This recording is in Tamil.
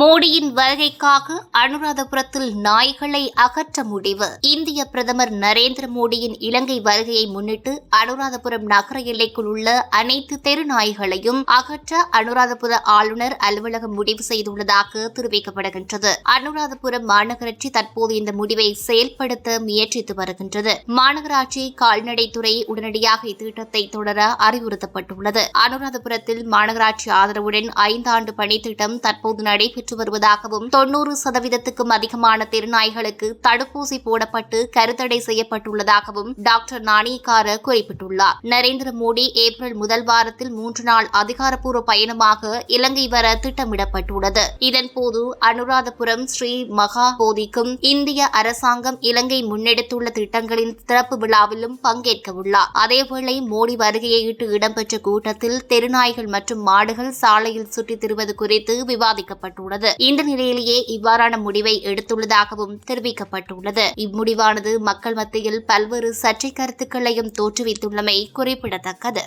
மோடியின் வருகைக்காக அனுராதபுரத்தில் நாய்களை அகற்ற முடிவு. இந்திய பிரதமர் நரேந்திர மோடியின் இலங்கை வருகையை முன்னிட்டு அனுராதபுரம் நகர எல்லைக்குள் உள்ள அனைத்து தெரு நாய்களையும் அகற்ற அனுராதபுர ஆளுநர் அலுவலகம் முடிவு செய்துள்ளதாக தெரிவிக்கப்படுகின்றது. அனுராதபுரம் மாநகராட்சி தற்போது இந்த முடிவை செயல்படுத்த முயற்சித்து வருகின்றது. மாநகராட்சி கால்நடைத்துறை உடனடியாக இத்திட்டத்தை தொடர அறிவுறுத்தப்பட்டுள்ளது. அனுராதபுரத்தில் மாநகராட்சி ஆதரவுடன் ஐந்தாண்டு பணித்திட்டம் தற்போது நடைபெற்று வருவதாகவும் தொன்னூறு சதவீதத்துக்கும் அதிகமான தெருநாய்களுக்கு தடுப்பூசி போடப்பட்டு கருத்தடை செய்யப்பட்டுள்ளதாகவும் டாக்டர் நாணயக்கார குறிப்பிட்டுள்ளார். நரேந்திர மோடி ஏப்ரல் முதல் வாரத்தில் மூன்று நாள் அதிகாரப்பூர்வ பயணமாக இலங்கை வர திட்டமிடப்பட்டுள்ளது. இதன்போது அனுராதபுரம் ஸ்ரீ மகா போதிக்கும் இந்திய அரசாங்கம் இலங்கை முன்னெடுத்துள்ள திட்டங்களின் திறப்பு விழாவிலும் பங்கேற்க உள்ளார் அதேவேளை மோடி வருகையையிட்டு இடம்பெற்ற கூட்டத்தில் தெருநாய்கள் மற்றும் மாடுகள் சாலையில் சுற்றித் திரிவது குறித்து விவாதிக்கப்பட்டுள்ளது. இந்த நிலையிலேயே இவ்வாறான முடிவை எடுத்துள்ளதாகவும் தெரிவிக்கப்பட்டுள்ளது. இம்முடிவானது மக்கள் மத்தியில் பல்வேறு சர்ச்சை கருத்துக்களையும் தோற்றுவித்துள்ளமை குறிப்பிடத்தக்கது.